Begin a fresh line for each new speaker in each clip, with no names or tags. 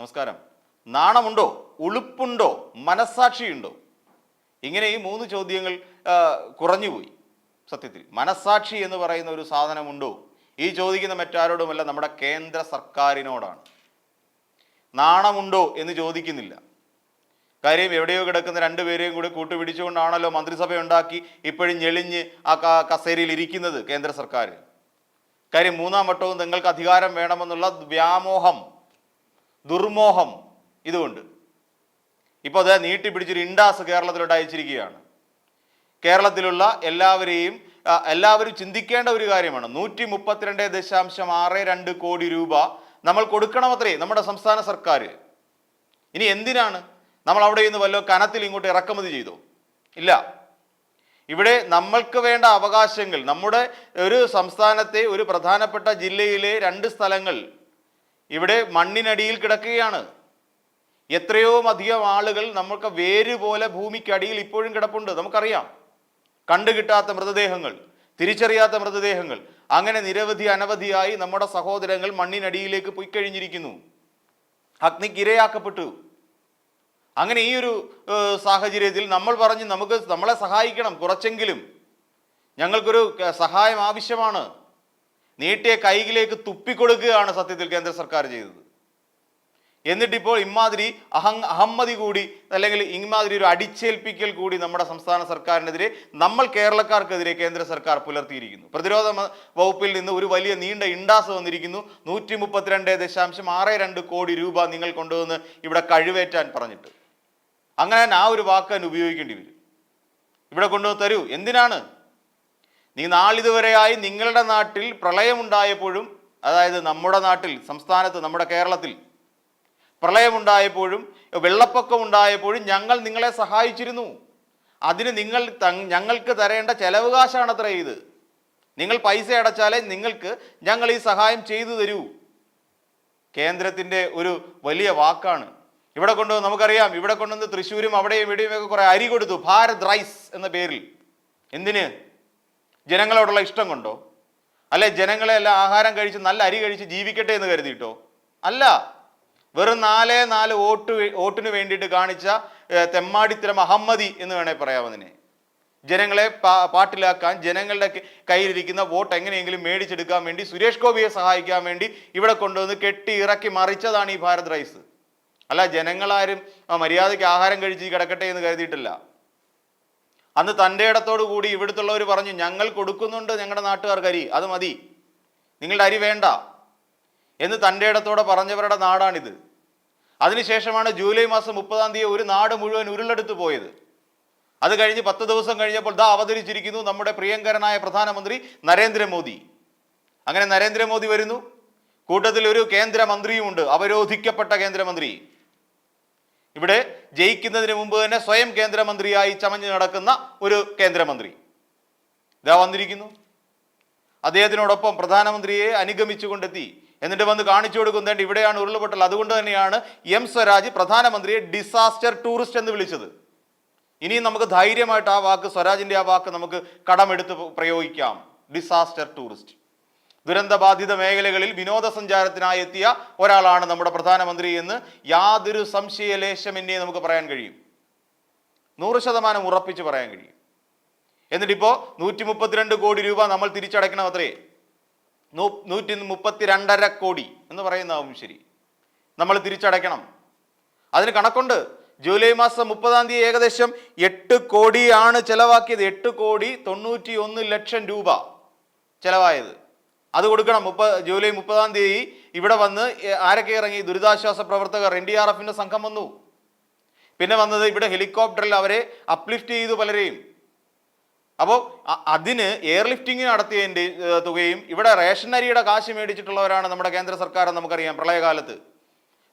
നമസ്കാരം. നാണമുണ്ടോ? ഉളുപ്പുണ്ടോ? മനസ്സാക്ഷിയുണ്ടോ? ഇങ്ങനെ ഈ മൂന്ന് ചോദ്യങ്ങൾ കുറഞ്ഞുപോയി. സത്യത്തിൽ. മനസ്സാക്ഷി എന്ന് പറയുന്ന ഒരു സാധനമുണ്ടോ? ഈ ചോദിക്കുന്ന മറ്റാരോടുമല്ല നമ്മുടെ കേന്ദ്ര സർക്കാരിനോടാണ്. നാണമുണ്ടോ എന്ന് ചോദിക്കുന്നില്ല. കാര്യം എവിടെയോ കിടക്കുന്ന രണ്ടുപേരെയും കൂടി കൂട്ടുപിടിച്ചുകൊണ്ടാണല്ലോ മന്ത്രിസഭ ഉണ്ടാക്കി ഇപ്പോഴും ഞെളിഞ്ഞ് ആ കസേരയിൽ ഇരിക്കുന്നത് കേന്ദ്ര സർക്കാർ കാര്യം മൂന്നാം വട്ടവും നിങ്ങൾക്ക് അധികാരം വേണമെന്നുള്ള വ്യാമോഹം. ദുർമോഹം ഇതുകൊണ്ട്. ഇപ്പോൾ അത് നീട്ടിപ്പിടിച്ചൊരു ഇൻഡാസ് കേരളത്തിലോട്ട് അയച്ചിരിക്കുകയാണ്. കേരളത്തിലുള്ള എല്ലാവരെയും എല്ലാവരും ചിന്തിക്കേണ്ട ഒരു കാര്യമാണ്. നൂറ്റി മുപ്പത്തിരണ്ട് ദശാംശം ആറ് രണ്ട് കോടി രൂപ നമ്മൾ കൊടുക്കണമത്രേ നമ്മുടെ സംസ്ഥാന സർക്കാർ. ഇനി എന്തിനാണ് നമ്മൾ അവിടെ നിന്ന് വല്ലോ കനത്തിൽ ഇങ്ങോട്ട് ഇറക്കുമതി ചെയ്തു? ഇല്ല. ഇവിടെ നമ്മൾക്ക് വേണ്ട അവകാശങ്ങൾ നമ്മുടെ ഒരു സംസ്ഥാനത്തെ ഒരു പ്രധാനപ്പെട്ട ജില്ലയിലെ രണ്ട് സ്ഥലങ്ങൾ ഇവിടെ മണ്ണിനടിയിൽ കിടക്കുകയാണ്. എത്രയോ അധികം ആളുകൾ നമുക്ക് വേര് പോലെ ഭൂമിക്കടിയിൽ ഇപ്പോഴും കിടപ്പുണ്ട്. നമുക്കറിയാം. കണ്ടു കിട്ടാത്ത മൃതദേഹങ്ങൾ തിരിച്ചറിയാത്ത മൃതദേഹങ്ങൾ അങ്ങനെ നിരവധി അനവധിയായി നമ്മുടെ സഹോദരങ്ങൾ മണ്ണിനടിയിലേക്ക് പോയി കഴിഞ്ഞിരിക്കുന്നു. അഗ്നിക്ക് ഇരയാക്കപ്പെട്ടു. അങ്ങനെ ഈ ഒരു സാഹചര്യത്തിൽ നമ്മൾ പറഞ്ഞ് നമുക്ക് നമ്മളെ സഹായിക്കണം കുറച്ചെങ്കിലും. ഞങ്ങൾക്കൊരു സഹായം ആവശ്യമാണ്. നീട്ടിയ കൈകിലേക്ക് തുപ്പിക്കൊടുക്കുകയാണ് സത്യത്തിൽ കേന്ദ്ര സർക്കാർ ചെയ്തത്. എന്നിട്ടിപ്പോൾ ഇമാതിരി അഹങ് അഹമ്മതി കൂടി അല്ലെങ്കിൽ ഇമാതിരി ഒരു അടിച്ചേൽപ്പിക്കൽ കൂടി നമ്മുടെ സംസ്ഥാന സർക്കാരിനെതിരെ നമ്മൾ കേരളക്കാർക്കെതിരെ കേന്ദ്ര സർക്കാർ പുലർത്തിയിരിക്കുന്നു. പ്രതിരോധ വകുപ്പിൽ നിന്ന് ഒരു വലിയ നീണ്ട ഇണ്ടാസ് വന്നിരിക്കുന്നു. നൂറ്റി മുപ്പത്തിരണ്ട് ദശാംശം ആറ് രണ്ട് കോടി രൂപ നിങ്ങൾ കൊണ്ടുവന്ന് ഇവിടെ കഴിവേറ്റാൻ പറഞ്ഞിട്ട്. അങ്ങനെ ആ ഒരു വാക്ക് ഉപയോഗിക്കേണ്ടി വരും. ഇവിടെ കൊണ്ടുവന്ന് തരൂ. എന്തിനാണ്? നീ നാളിതുവരെയായി നിങ്ങളുടെ നാട്ടിൽ പ്രളയമുണ്ടായപ്പോഴും അതായത് നമ്മുടെ നാട്ടിൽ സംസ്ഥാനത്ത് നമ്മുടെ കേരളത്തിൽ പ്രളയമുണ്ടായപ്പോഴും വെള്ളപ്പൊക്കം ഉണ്ടായപ്പോഴും ഞങ്ങൾ നിങ്ങളെ സഹായിച്ചിരുന്നു. അതിന് നിങ്ങൾ ഞങ്ങൾക്ക് തരേണ്ട ചെലവുകാശാണ് അത്ര ഇത്. നിങ്ങൾ പൈസ അടച്ചാലേ നിങ്ങൾക്ക് ഞങ്ങൾ ഈ സഹായം ചെയ്തു തരൂ. കേന്ദ്രത്തിന്റെ ഒരു വലിയ വാക്കാണ്. ഇവിടെ കൊണ്ടുവന്ന് നമുക്കറിയാം ഇവിടെ കൊണ്ടുവന്ന് തൃശ്ശൂരും അവിടെയും ഇവിടെയും ഒക്കെ കുറേ അരി കൊടുത്തു. ഭാരത് റൈസ് എന്ന പേരിൽ. എന്തിന്? ജനങ്ങളോടുള്ള ഇഷ്ടം കൊണ്ടോ? അല്ലെ ജനങ്ങളെല്ലാം ആഹാരം കഴിച്ച് നല്ല അരി കഴിച്ച് ജീവിക്കട്ടെ എന്ന് കരുതിയിട്ടോ? അല്ല. വെറും നാലേ നാല് വോട്ട് വോട്ടിന് വേണ്ടിയിട്ട് കാണിച്ച തെമ്മാടിത്തരം അഹമ്മദി എന്ന് വേണേൽ പറയാം അതിനെ. ജനങ്ങളെ പാട്ടിലാക്കാൻ ജനങ്ങളുടെ കയ്യിലിരിക്കുന്ന വോട്ട് എങ്ങനെയെങ്കിലും മേടിച്ചെടുക്കാൻ വേണ്ടി സുരേഷ് ഗോപിയെ സഹായിക്കാൻ വേണ്ടി ഇവിടെ കൊണ്ടുവന്ന് കെട്ടി ഇറക്കി മറിച്ചതാണ് ഈ ഭാരത് റൈസ്. അല്ല ജനങ്ങളാരും മര്യാദയ്ക്ക് ആഹാരം കഴിച്ച് കിടക്കട്ടെ എന്ന് കരുതിയിട്ടില്ല. അന്ന് തന്റെ ഇടത്തോടു കൂടി ഇവിടുത്തുള്ളവർ പറഞ്ഞു ഞങ്ങൾ കൊടുക്കുന്നുണ്ട് ഞങ്ങളുടെ നാട്ടുകാർക്ക് അരി അത് മതി. നിങ്ങളുടെ അരി വേണ്ട. എന്ന് തന്റെ ഇടത്തോടെ പറഞ്ഞവരുടെ നാടാണിത്. അതിനുശേഷമാണ് ജൂലൈ മാസം മുപ്പതാം തീയതി ഒരു നാട് മുഴുവൻ ഉരുളെടുത്ത് പോയത്. അത് കഴിഞ്ഞ് പത്ത് ദിവസം കഴിഞ്ഞപ്പോൾ ദാ അവതരിച്ചിരിക്കുന്നു നമ്മുടെ പ്രിയങ്കരനായ പ്രധാനമന്ത്രി നരേന്ദ്രമോദി. അങ്ങനെ നരേന്ദ്രമോദി വരുന്നു. കൂട്ടത്തിൽ ഒരു കേന്ദ്രമന്ത്രിയുമുണ്ട് അവരോധിക്കപ്പെട്ട കേന്ദ്രമന്ത്രി. ഇവിടെ ജയിക്കുന്നതിന് മുമ്പ് തന്നെ സ്വയം കേന്ദ്രമന്ത്രിയായി ചമഞ്ഞു നടക്കുന്ന ഒരു കേന്ദ്രമന്ത്രി. ഇതാ വന്നിരിക്കുന്നു. അദ്ദേഹത്തിനോടൊപ്പം പ്രധാനമന്ത്രിയെ അനുഗമിച്ചുകൊണ്ടെത്തി. എന്നിട്ട് വന്ന് കാണിച്ചു കൊടുക്കുന്നേണ്ട ഇവിടെയാണ് ഉരുൾപൊട്ടൽ. അതുകൊണ്ട് തന്നെയാണ് എം സ്വരാജ് പ്രധാനമന്ത്രിയെ ഡിസാസ്റ്റർ ടൂറിസ്റ്റ് എന്ന് വിളിച്ചത്. ഇനിയും നമുക്ക് ധൈര്യമായിട്ട് ആ വാക്ക് സ്വരാജിന്റെ ആ വാക്ക് നമുക്ക് കടമെടുത്ത് പ്രയോഗിക്കാം. ഡിസാസ്റ്റർ ടൂറിസ്റ്റ് ദുരന്തബാധിത മേഖലകളിൽ വിനോദസഞ്ചാരത്തിനായി എത്തിയ ഒരാളാണ് നമ്മുടെ പ്രധാനമന്ത്രി എന്ന് യാതൊരു സംശയലേശമെന്നേ നമുക്ക് പറയാൻ കഴിയും. നൂറ് ശതമാനം ഉറപ്പിച്ച് പറയാൻ കഴിയും. എന്നിട്ടിപ്പോൾ നൂറ്റി മുപ്പത്തിരണ്ട് കോടി രൂപ നമ്മൾ തിരിച്ചടയ്ക്കണം അത്രേ. നൂറ്റി മുപ്പത്തിരണ്ടര കോടി എന്ന് പറയുന്നതാവും ശരി. നമ്മൾ തിരിച്ചടയ്ക്കണം. അതിന് കണക്കുണ്ട്. ജൂലൈ മാസം മുപ്പതാം തീയതി ഏകദേശം എട്ട് കോടിയാണ് ചെലവാക്കിയത്. എട്ട് കോടി തൊണ്ണൂറ്റി ഒന്ന് ലക്ഷം രൂപ ചെലവായത്. അത് കൊടുക്കണം. മുപ്പ ജൂലൈ മുപ്പതാം തീയതി ഇവിടെ വന്ന് ആരൊക്കെ ഇറങ്ങി? ദുരിതാശ്വാസ പ്രവർത്തകർ എൻ ഡി ആർ എഫിന്റെ സംഘം വന്നു. പിന്നെ വന്നത് ഇവിടെ ഹെലികോപ്റ്ററിൽ അവരെ അപ്ലിഫ്റ്റ് ചെയ്തു പലരെയും. അപ്പോൾ അതിന് എയർലിഫ്റ്റിംഗ് നടത്തിയതിന്റെ തുകയും ഇവിടെ റേഷൻ അരിയുടെ കാശ് മേടിച്ചിട്ടുള്ളവരാണ് നമ്മുടെ കേന്ദ്ര സർക്കാർ നമുക്കറിയാം പ്രളയകാലത്ത്.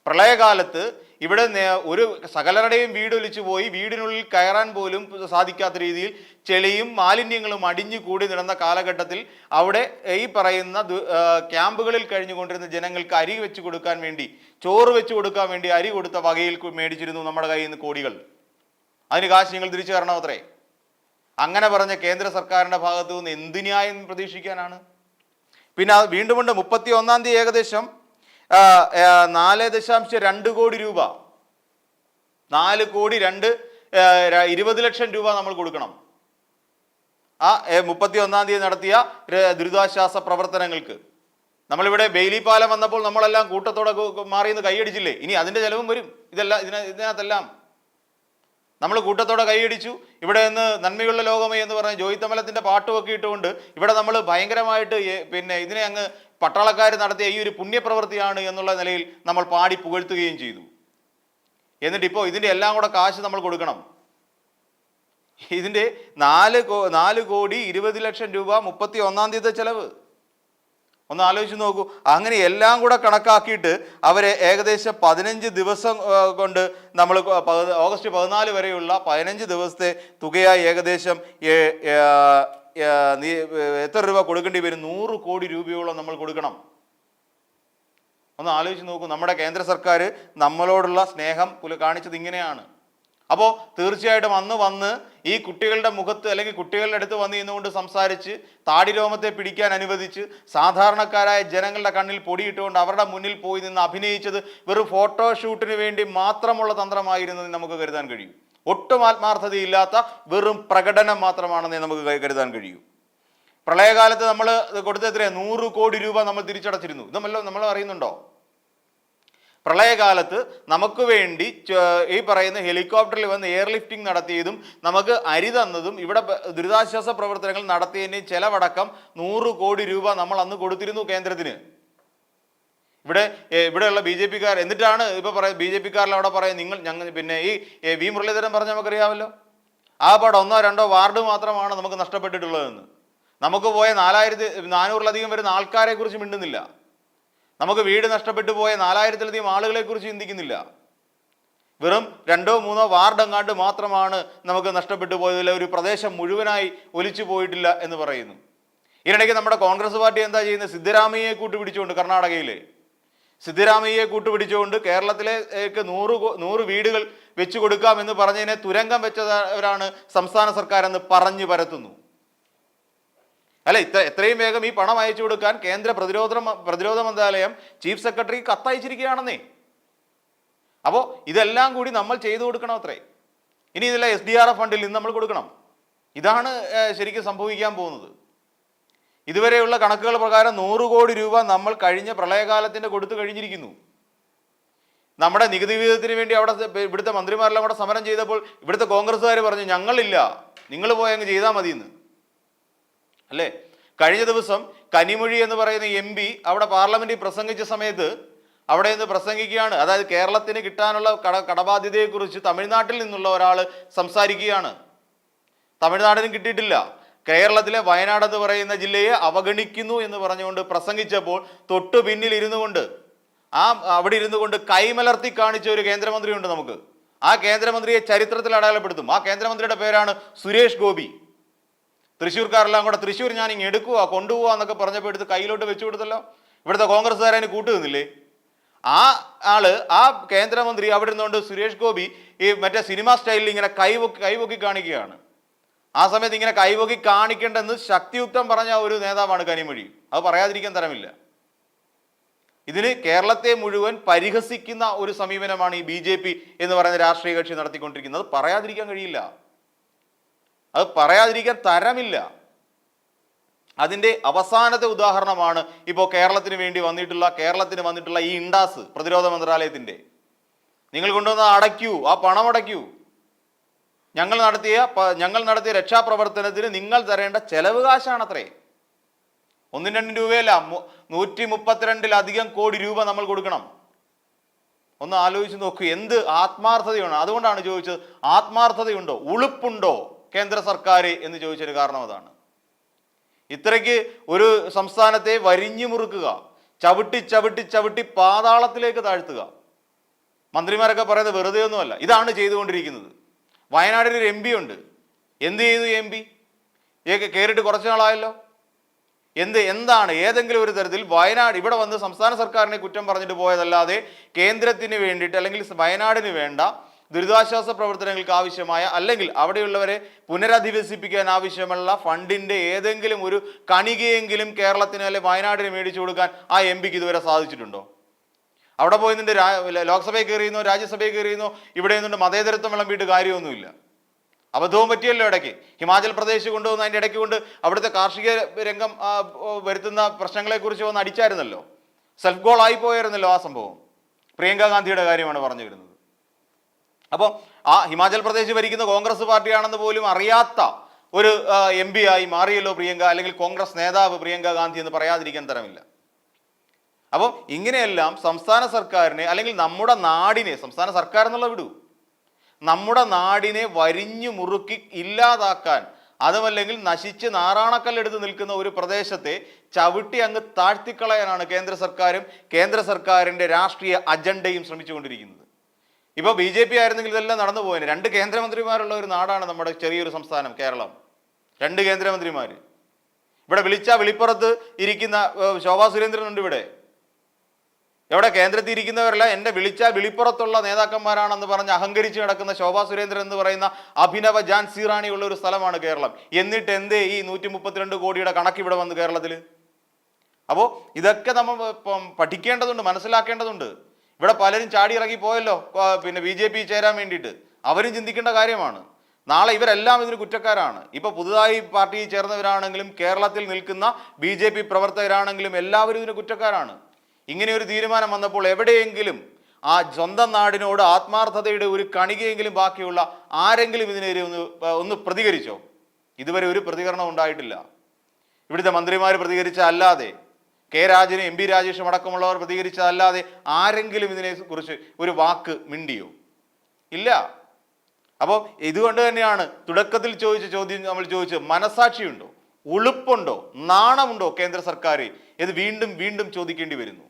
പ്രളയകാലത്ത് ഇവിടെ ഒരു സകലരുടെയും വീട് ഒലിച്ചു പോയി വീടിനുള്ളിൽ കയറാൻ പോലും സാധിക്കാത്ത രീതിയിൽ ചെളിയും മാലിന്യങ്ങളും അടിഞ്ഞു കൂടി നിടന്ന കാലഘട്ടത്തിൽ അവിടെ ഈ പറയുന്ന ക്യാമ്പുകളിൽ കഴിഞ്ഞുകൊണ്ടിരുന്ന ജനങ്ങൾക്ക് അരി വെച്ച് കൊടുക്കാൻ വേണ്ടി ചോറ് വെച്ച് കൊടുക്കാൻ വേണ്ടി അരി കൊടുത്ത വകയിൽ മേടിച്ചിരുന്നു നമ്മുടെ കയ്യിൽ നിന്ന് കോടികൾ. അതിന് കാശ് നിങ്ങൾ തിരിച്ചു തരണമത്രേ അങ്ങനെ പറഞ്ഞ കേന്ദ്ര സർക്കാരിന്റെ ഭാഗത്തു നിന്ന് എന്ത് ന്യായം പ്രതീക്ഷിക്കാനാണ്? പിന്നെ വീണ്ടും മുപ്പത്തി ഒന്നാം തീയതി ഏകദേശം നാല് ദശാംശം രണ്ട് കോടി രൂപ. നാല് കോടി രണ്ട് ഇരുപത് ലക്ഷം രൂപ നമ്മൾ കൊടുക്കണം. ആ മുപ്പത്തി ഒന്നാം തീയതി നടത്തിയ ദുരിതാശ്വാസ പ്രവർത്തനങ്ങൾക്ക്. നമ്മളിവിടെ ബെയിലി പാലം വന്നപ്പോൾ നമ്മളെല്ലാം കൂട്ടത്തോടെ മാറി മാറിയെന്ന് കൈയടിച്ചില്ലേ? ഇനി അതിന്റെ ചിലവും വരും. ഇതെല്ലാം ഇതിന ഇതിനകത്തെല്ലാം. നമ്മൾ കൂട്ടത്തോടെ കൈയടിച്ചു. ഇവിടെ നിന്ന് നന്മയുള്ള ലോകമേ എന്ന് പറഞ്ഞ ജോയിത്തമലത്തിന്റെ പാട്ടുമൊക്കെ ഇട്ടുകൊണ്ട് ഇവിടെ നമ്മൾ ഭയങ്കരമായിട്ട് പിന്നെ ഇതിനെ അങ്ങ് പട്ടാളക്കാർ നടത്തിയ ഈ ഒരു പുണ്യപ്രവൃത്തിയാണ് എന്നുള്ള നിലയിൽ നമ്മൾ പാടി പുകഴ്ത്തുകയും ചെയ്തു. എന്നിട്ട് ഇപ്പോൾ ഇതിന്റെ എല്ലാം കൂടെ കാശ് നമ്മൾ കൊടുക്കണം. ഇതിന്റെ നാല് കോ നാല് കോടി ഇരുപത് ലക്ഷം രൂപ മുപ്പത്തി ഒന്നാം തീയതി ചെലവ്. ഒന്ന് ആലോചിച്ച് നോക്കൂ. അങ്ങനെ എല്ലാം കൂടെ കണക്കാക്കിയിട്ട് അവരെ ഏകദേശം പതിനഞ്ച് ദിവസം കൊണ്ട് നമ്മൾ ഓഗസ്റ്റ് പതിനാല് വരെയുള്ള പതിനഞ്ച് ദിവസത്തെ തുകയായി ഏകദേശം എത്ര രൂപ കൊടുക്കേണ്ടി വരും? നൂറ് കോടി രൂപയോളം നമ്മൾ കൊടുക്കണം. ഒന്ന് ആലോചിച്ച് നോക്കൂ നമ്മുടെ കേന്ദ്ര സർക്കാർ നമ്മളോടുള്ള സ്നേഹം പുല കാണിച്ചത് ഇങ്ങനെയാണ്. അപ്പോൾ തീർച്ചയായിട്ടും അന്ന് വന്ന് ഈ കുട്ടികളുടെ മുഖത്ത് അല്ലെങ്കിൽ കുട്ടികളുടെ അടുത്ത് വന്ന് ഇന്നുകൊണ്ട് സംസാരിച്ച് താടിരോമത്തെ പിടിക്കാൻ അനുവദിച്ച് സാധാരണക്കാരായ ജനങ്ങളുടെ കണ്ണിൽ പൊടിയിട്ടുകൊണ്ട് അവരുടെ മുന്നിൽ പോയി നിന്ന് അഭിനയിച്ചത് വെറും ഫോട്ടോഷൂട്ടിന് വേണ്ടി മാത്രമുള്ള തന്ത്രമായിരുന്നെന്ന് നമുക്ക് കരുതാൻ കഴിയും. ഒട്ടും ആത്മാർത്ഥതയില്ലാത്ത വെറും പ്രകടനം മാത്രമാണെന്നേ നമുക്ക് കരുതാൻ കഴിയൂ. പ്രളയകാലത്ത് നമ്മൾ കൊടുത്ത എത്രയാണ് നൂറ് കോടി രൂപ നമ്മൾ തിരിച്ചടച്ചിരുന്നു. ഇത് നമ്മൾ നമ്മൾ അറിയുന്നുണ്ടോ? പ്രളയകാലത്ത് നമുക്ക് വേണ്ടി ഈ പറയുന്ന ഹെലികോപ്റ്ററിൽ വന്ന് എയർലിഫ്റ്റിംഗ് നടത്തിയതും നമുക്ക് അരി തന്നതും ഇവിടെ ദുരിതാശ്വാസ പ്രവർത്തനങ്ങൾ നടത്തിയതിന്റെയും ചിലവടക്കം നൂറ് കോടി രൂപ നമ്മൾ അന്ന് കൊടുത്തിരുന്നു കേന്ദ്രത്തിന്. ഇവിടെ ഇവിടെയുള്ള ബി ജെ പിക്കാർ എന്നിട്ടാണ് ഇപ്പൊ പറയാം ബി ജെ പിക്കാരിൽ അവിടെ പറയാം നിങ്ങൾ ഞങ്ങൾ പിന്നെ ഈ വി മുരളീധരൻ പറഞ്ഞ നമുക്കറിയാമല്ലോ. ആ പാടെ ഒന്നോ രണ്ടോ വാർഡ് മാത്രമാണ് നമുക്ക് നഷ്ടപ്പെട്ടിട്ടുള്ളതെന്ന്. നമുക്ക് പോയ നാലായിരത്തി നാനൂറിലധികം വരുന്ന ആൾക്കാരെ കുറിച്ച് മിണ്ടുന്നില്ല. നമുക്ക് വീട് നഷ്ടപ്പെട്ടു പോയ നാലായിരത്തിലധികം ആളുകളെ കുറിച്ച് ചിന്തിക്കുന്നില്ല. വെറും രണ്ടോ മൂന്നോ വാർഡ് എങ്ങാണ്ട് മാത്രമാണ് നമുക്ക് നഷ്ടപ്പെട്ടു പോയതിൽ ഒരു പ്രദേശം മുഴുവനായി ഒലിച്ചു പോയിട്ടില്ല എന്ന് പറയുന്നു. ഇതിനിടയ്ക്ക് നമ്മുടെ കോൺഗ്രസ് പാർട്ടി എന്താ ചെയ്യുന്നത്? സിദ്ധരാമയ്യെ കൂട്ടുപിടിച്ചുകൊണ്ട് കർണാടകയിലെ സിദ്ധരാമയ്യെ കൂട്ടുപിടിച്ചുകൊണ്ട് കേരളത്തിലേക്ക് നൂറ് നൂറ് വീടുകൾ വെച്ചു കൊടുക്കാമെന്ന് പറഞ്ഞതിനെ തുരങ്കം വെച്ചവരാണ് സംസ്ഥാന സർക്കാർ എന്ന് പറഞ്ഞു പരത്തുന്നു. അല്ല ഇത്ര എത്രയും വേഗം ഈ പണം അയച്ചു കൊടുക്കാൻ കേന്ദ്ര പ്രതിരോധ പ്രതിരോധ മന്ത്രാലയം ചീഫ് സെക്രട്ടറി കത്തയച്ചിരിക്കുകയാണെന്നേ. അപ്പോൾ ഇതെല്ലാം കൂടി നമ്മൾ ചെയ്തു കൊടുക്കണം അത്രേ. ഇനി ഇതിലെ എസ് ഡി ആർ എഫ് ഫണ്ടിൽ നിന്ന് നമ്മൾ കൊടുക്കണം. ഇതാണ് ശരിക്കും സംഭവിക്കാൻ പോകുന്നത്. ഇതുവരെയുള്ള കണക്കുകൾ പ്രകാരം നൂറ് കോടി രൂപ നമ്മൾ കഴിഞ്ഞ പ്രളയകാലത്തിന്റെ കൊടുത്തു കഴിഞ്ഞിരിക്കുന്നു. നമ്മുടെ നികുതി വിഹിതത്തിന് വേണ്ടി അവിടെ ഇവിടുത്തെ മന്ത്രിമാരെല്ലാം കൂടെ സമരം ചെയ്തപ്പോൾ ഇവിടുത്തെ കോൺഗ്രസ്സുകാർ പറഞ്ഞു ഞങ്ങളില്ല. നിങ്ങൾ പോയി അങ്ങ് ചെയ്താൽ മതി എന്ന് അല്ലേ? കഴിഞ്ഞ ദിവസം കനിമൊഴി എന്ന് പറയുന്ന എം പി അവിടെ പാർലമെന്റിൽ പ്രസംഗിച്ച സമയത്ത് അവിടെ നിന്ന് പ്രസംഗിക്കുകയാണ്. അതായത് കേരളത്തിന് കിട്ടാനുള്ള കട കടബാധ്യതയെക്കുറിച്ച് തമിഴ്നാട്ടിൽ നിന്നുള്ള ഒരാൾ സംസാരിക്കുകയാണ്. തമിഴ്നാടിനും കിട്ടിയിട്ടില്ല. കേരളത്തിലെ വയനാട് എന്ന് പറയുന്ന ജില്ലയെ അവഗണിക്കുന്നു എന്ന് പറഞ്ഞുകൊണ്ട് പ്രസംഗിച്ചപ്പോൾ തൊട്ടു പിന്നിൽ ഇരുന്നു കൊണ്ട് ആ അവിടെ ഇരുന്നു കൊണ്ട് കൈമലർത്തി കാണിച്ച ഒരു കേന്ദ്രമന്ത്രിയുണ്ട് നമുക്ക്. ആ കേന്ദ്രമന്ത്രിയെ ചരിത്രത്തിൽ അടയാളപ്പെടുത്തും. ആ കേന്ദ്രമന്ത്രിയുടെ പേരാണ് സുരേഷ് ഗോപി. തൃശ്ശൂർക്കാരെല്ലാം കൂടെ തൃശ്ശൂർ ഞാൻ ഇങ്ങ് എടുക്കുക കൊണ്ടുപോവാ എന്നൊക്കെ പറഞ്ഞപ്പോൾ എടുത്ത് കയ്യിലോട്ട് വെച്ചു കൊടുത്തല്ലോ. ഇവിടുത്തെ കോൺഗ്രസ്സുകാരതിന് കൂട്ടുനിന്നില്ലേ? ആ ആൾ ആ കേന്ദ്രമന്ത്രി അവിടെ നിന്നുകൊണ്ട് സുരേഷ് ഗോപി ഈ മറ്റേ സിനിമ സ്റ്റൈലിൽ ഇങ്ങനെ കൈവൊക്കി കൈവൊക്കി കാണിക്കുകയാണ്. ആ സമയത്ത് ഇങ്ങനെ കൈപൊക്കി കാണിക്കേണ്ടെന്ന് ശക്തിയുക്തം പറഞ്ഞ ഒരു നേതാവാണ് കനിമൊഴി. അത് പറയാതിരിക്കാൻ തരമില്ല. ഇതിന് കേരളത്തെ മുഴുവൻ പരിഹസിക്കുന്ന ഒരു സമീപനമാണ് ഈ ബി ജെ പി എന്ന് പറയുന്ന രാഷ്ട്രീയ കക്ഷി നടത്തിക്കൊണ്ടിരിക്കുന്നത്. പറയാതിരിക്കാൻ കഴിയില്ല. അത് പറയാതിരിക്കാൻ തരമില്ല. അതിന്റെ അവസാനത്തെ ഉദാഹരണമാണ് ഇപ്പോൾ കേരളത്തിന് വേണ്ടി വന്നിട്ടുള്ള കേരളത്തിന് വന്നിട്ടുള്ള ഈ ഇൻഡാസ് പ്രതിരോധ മന്ത്രാലയത്തിന്റെ. നിങ്ങൾ കൊണ്ടുവന്ന അടയ്ക്കൂ ആ പണം അടയ്ക്കൂ. ഞങ്ങൾ നടത്തിയ ഞങ്ങൾ നടത്തിയ രക്ഷാപ്രവർത്തനത്തിന് നിങ്ങൾ തരേണ്ട ചെലവ് കാശാണത്രേ. ഒന്നും രണ്ടും രൂപയല്ല നൂറ്റി മുപ്പത്തിരണ്ടിലധികം കോടി രൂപ നമ്മൾ കൊടുക്കണം. ഒന്ന് ആലോചിച്ച് നോക്കൂ എന്ത് ആത്മാർത്ഥതയാണ്? അതുകൊണ്ടാണ് ചോദിച്ചത് ആത്മാർത്ഥതയുണ്ടോ? ഉളുപ്പുണ്ടോ കേന്ദ്ര സർക്കാർ എന്ന് ചോദിച്ചൊരു കാരണം അതാണ്. ഇത്രയ്ക്ക് ഒരു സംസ്ഥാനത്തെ വരിഞ്ഞു മുറുക്കുക ചവിട്ടി ചവിട്ടി ചവിട്ടി പാതാളത്തിലേക്ക് താഴ്ത്തുക. മന്ത്രിമാരൊക്കെ പറയുന്നത് വെറുതെ ഒന്നുമല്ല ഇതാണ് ചെയ്തുകൊണ്ടിരിക്കുന്നത്. വയനാടിന് ഒരു എം പി ഉണ്ട്. എന്ത് ചെയ്തു എം പി കയറിയിട്ട് കുറച്ച് നാളായല്ലോ. എന്ത് എന്താണ്? ഏതെങ്കിലും ഒരു തരത്തിൽ വയനാട് ഇവിടെ വന്ന് സംസ്ഥാന സർക്കാരിനെ കുറ്റം പറഞ്ഞിട്ട് പോയതല്ലാതെ കേന്ദ്രത്തിന് വേണ്ടിയിട്ട് അല്ലെങ്കിൽ വയനാടിന് വേണ്ട ദുരിതാശ്വാസ പ്രവർത്തനങ്ങൾക്ക് ആവശ്യമായ അല്ലെങ്കിൽ അവിടെയുള്ളവരെ പുനരധിവസിപ്പിക്കാൻ ആവശ്യമുള്ള ഫണ്ടിന്റെ ഏതെങ്കിലും ഒരു കണികയെങ്കിലും കേരളത്തിന് അല്ലെ വയനാടിന് മേടിച്ചു കൊടുക്കാൻ ആ എം പിക്ക് ഇതുവരെ സാധിച്ചിട്ടുണ്ടോ? അവിടെ പോയി ലോക്സഭയിൽ കയറിയുന്നോ രാജ്യസഭയിൽ കയറിയുന്നോ ഇവിടെ നിന്നുകൊണ്ട് മതേതരത്വം വിളമ്പിയിട്ട് കാര്യമൊന്നുമില്ല. അബദ്ധവും പറ്റിയല്ലോ ഇടയ്ക്ക്. ഹിമാചൽ പ്രദേശ് കൊണ്ടുവന്ന് അതിന്റെ ഇടയ്ക്ക് കൊണ്ട് അവിടുത്തെ കാർഷിക രംഗം വരുത്തുന്ന പ്രശ്നങ്ങളെക്കുറിച്ച് വന്ന് അടിച്ചായിരുന്നല്ലോ. സെൽഫ് ഗോൾ ആയി പോയായിരുന്നല്ലോ ആ സംഭവം. പ്രിയങ്ക ഗാന്ധിയുടെ കാര്യമാണ് പറഞ്ഞു വരുന്നത് അപ്പോൾ ആ ഹിമാചൽ പ്രദേശ് ഭരിക്കുന്ന കോൺഗ്രസ് പാർട്ടിയാണെന്ന് പോലും അറിയാത്ത ഒരു എം ആയി മാറിയല്ലോ പ്രിയങ്ക അല്ലെങ്കിൽ കോൺഗ്രസ് നേതാവ് പ്രിയങ്ക ഗാന്ധി എന്ന് പറയാതിരിക്കാൻ തരമില്ല. അപ്പോൾ ഇങ്ങനെയെല്ലാം സംസ്ഥാന സർക്കാരിനെ അല്ലെങ്കിൽ നമ്മുടെ നാടിനെ സംസ്ഥാന സർക്കാർ എന്നുള്ള വിടൂ. നമ്മുടെ നാടിനെ വരിഞ്ഞു മുറുക്കി ഇല്ലാതാക്കാൻ അതുമല്ലെങ്കിൽ നശിച്ച് നാറാണക്കല്ലെടുത്ത് നിൽക്കുന്ന ഒരു പ്രദേശത്തെ ചവിട്ടി അങ്ങ് താഴ്ത്തിക്കളയാനാണ് കേന്ദ്ര സർക്കാരും കേന്ദ്ര സർക്കാരിന്റെ രാഷ്ട്രീയ അജണ്ടയും ശ്രമിച്ചുകൊണ്ടിരിക്കുന്നത്. ഇപ്പോൾ ബി ജെ പി ആയിരുന്നെങ്കിൽ ഇതെല്ലാം നടന്നു പോയേനെ. രണ്ട് കേന്ദ്രമന്ത്രിമാരുള്ള ഒരു നാടാണ് നമ്മുടെ ചെറിയൊരു സംസ്ഥാനം കേരളം. രണ്ട് കേന്ദ്രമന്ത്രിമാർ ഇവിടെ വിളിച്ച വിളിപ്പുറത്ത് ഇരിക്കുന്ന ശോഭാ സുരേന്ദ്രനുണ്ട് ഇവിടെ. എവിടെ കേന്ദ്രത്തിൽ ഇരിക്കുന്നവരല്ല എന്റെ വിളിച്ച വിളിപ്പുറത്തുള്ള നേതാക്കന്മാരാണെന്ന് പറഞ്ഞ് അഹങ്കരിച്ച് നടക്കുന്ന ശോഭാ സുരേന്ദ്രൻ എന്ന് പറയുന്ന അഭിനവ ജാൻ സീറാണി ഉള്ള ഒരു സ്ഥലമാണ് കേരളം. എന്നിട്ട് എന്തേ ഈ നൂറ്റി മുപ്പത്തിരണ്ട് കോടിയുടെ കണക്ക് ഇവിടെ വന്ന് കേരളത്തിൽ അപ്പോൾ ഇതൊക്കെ നമ്മൾ പഠിക്കേണ്ടതുണ്ട് മനസ്സിലാക്കേണ്ടതുണ്ട്. ഇവിടെ പലരും ചാടി ഇറങ്ങി പോയല്ലോ പിന്നെ ബി ജെ പി ചേരാൻ വേണ്ടിയിട്ട്. അവരും ചിന്തിക്കേണ്ട കാര്യമാണ്. നാളെ ഇവരെല്ലാം ഇതിന് കുറ്റക്കാരാണ്. ഇപ്പൊ പുതുതായി പാർട്ടിയിൽ ചേർന്നവരാണെങ്കിലും കേരളത്തിൽ നിൽക്കുന്ന ബി പ്രവർത്തകരാണെങ്കിലും എല്ലാവരും ഇതിന് കുറ്റക്കാരാണ്. ഇങ്ങനെ ഒരു തീരുമാനം വന്നപ്പോൾ എവിടെയെങ്കിലും ആ സ്വന്തം നാടിനോട് ആത്മാർത്ഥതയുടെ ഒരു കണികയെങ്കിലും ബാക്കിയുള്ള ആരെങ്കിലും ഇതിനെതിരെ ഒന്ന് ഒന്ന് പ്രതികരിച്ചോ? ഇതുവരെ ഒരു പ്രതികരണം ഉണ്ടായിട്ടില്ല. ഇവിടുത്തെ മന്ത്രിമാർ പ്രതികരിച്ച അല്ലാതെ കെ രാജന് എം പി രാജേഷും അടക്കമുള്ളവർ പ്രതികരിച്ചതല്ലാതെ ആരെങ്കിലും ഇതിനെ കുറിച്ച് ഒരു വാക്ക് മിണ്ടിയോ? ഇല്ല. അപ്പോൾ ഇതുകൊണ്ട് തന്നെയാണ് തുടക്കത്തിൽ ചോദിച്ച ചോദ്യം നമ്മൾ ചോദിച്ചത് മനസാക്ഷിയുണ്ടോ? ഉളുപ്പുണ്ടോ? നാണമുണ്ടോ കേന്ദ്ര സർക്കാർ ഇത് വീണ്ടും വീണ്ടും ചോദിക്കേണ്ടി വരുന്നു.